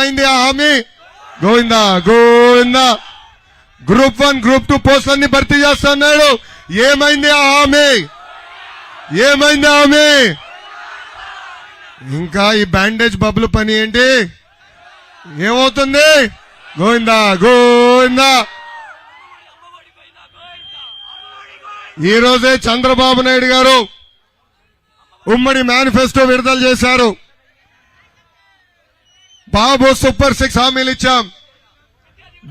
అయింది హామీ Govinda Govinda. Group one group two పోస్టులన్నీ భర్తీ చేస్తున్నాడు. ఏమైంది ఆ హామీ ఏమైంది హామీ ఇంకా ఈ బ్యాండేజ్ బబ్బులు పని ఏంటి? ఏమవుతుంది? గోవిందా గోవిందా. ఈరోజే చంద్రబాబు నాయుడు గారు ఉమ్మడి మేనిఫెస్టో విడుదల చేశారు. బాబు సూపర్ సిక్స్ హామీలు ఇచ్చాం.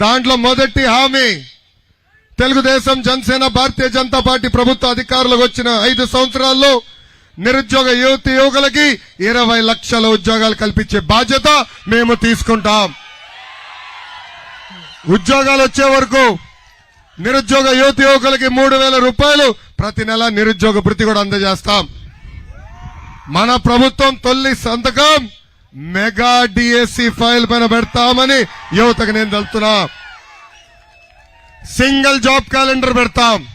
దాంట్లో మొదటి హామీ తెలుగుదేశం జనసేన భారతీయ జనతా పార్టీ ప్రభుత్వ అధికారులకు వచ్చిన ఐదు సంవత్సరాల్లో నిరుద్యోగ యువతి యువకులకి ఇరవై లక్షల ఉద్యోగాలు కల్పించే బాధ్యత మేము తీసుకుంటాం. ఉద్యోగాలు వచ్చే వరకు నిరుద్యోగ యువతి యువకులకి మూడు వేల రూపాయలు ప్రతి నెల నిరుద్యోగ భృతి కూడా అందజేస్తాం. మన ప్రభుత్వం తొలి సంతకం మెగా డిఎస్సి ఫైల్ పైన పెడతామని యువతకు నేను తెలుతున్నా సింగిల్ జాబ్ క్యాలెండర్ పెడతాం.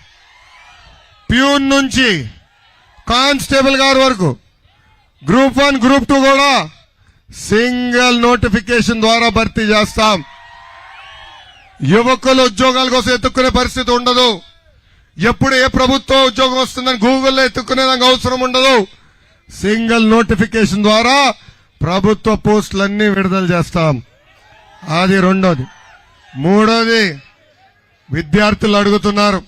ప్యూన్ నుంచి కానిస్టేబుల్ గారి వరకు. గ్రూప్ వన్ గ్రూప్ టూ కూడా సింగిల్ నోటిఫికేషన్ ద్వారా భర్తీ చేస్తాం. యువకులు ఉద్యోగాల కోసం ఎత్తుక్కునే పరిస్థితి ఉండదు. ఎప్పుడు ఏ ప్రభుత్వం ఉద్యోగం వస్తుందని గూగుల్లో ఎత్తుక్కునేదానికి అవసరం ఉండదు. సింగిల్ నోటిఫికేషన్ ద్వారా ప్రభుత్వ పోస్టులన్నీ విడుదల చేస్తాం. అది రెండోది. మూడోది విద్యార్థులు అడుగుతున్నారు.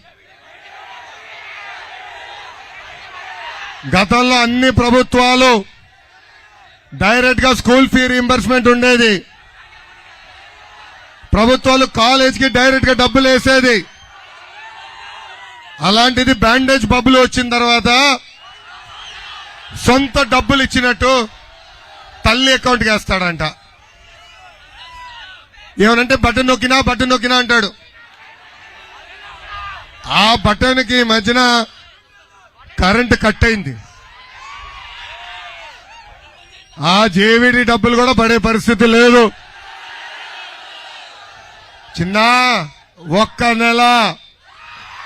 గతంలో అన్ని ప్రభుత్వాలు డైరెక్ట్గా స్కూల్ ఫీ రీంబర్స్మెంట్ ఉండేది. ప్రభుత్వాలు కాలేజీకి డైరెక్ట్గా డబ్బులు వేసేది. అలాంటిది బ్యాండేజ్ బబ్బులు వచ్చిన తర్వాత సొంత డబ్బులు ఇచ్చినట్టు తల్లి అకౌంట్కి వేస్తాడంట. ఏమనంటే బటన్ నొక్కినా బటన్ నొక్కినా అంటాడు. ఆ బటన్కి మధ్యన కరెంట్ కట్ అయింది. ఆ జేవిడి డబ్బులు కూడా పడే పరిస్థితి లేదు. చిన్న ఒక్క నెల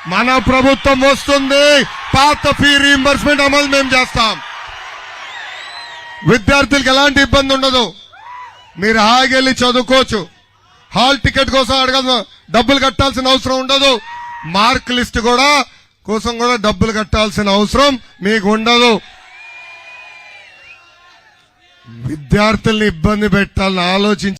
మన ప్రభుత్వం వస్తుంది. పాత ఫీ రీఎంబర్స్మెంట్ అమలు మేము చేస్తాం. విద్యార్థులకు ఎలాంటి ఇబ్బంది ఉండదు. మీరు ఆగెళ్ళి చదువుకోవచ్చు. హాల్ టికెట్ కోసం అడగదు డబ్బులు కట్టాల్సిన అవసరం ఉండదు. మార్క్ లిస్ట్ కూడా కోసం కూడా డబ్బులు కట్టాల్సిన అవసరం మీకు ఉండదు. విద్యార్థుల్ని ఇబ్బంది పెట్టాలని ఆలోచించి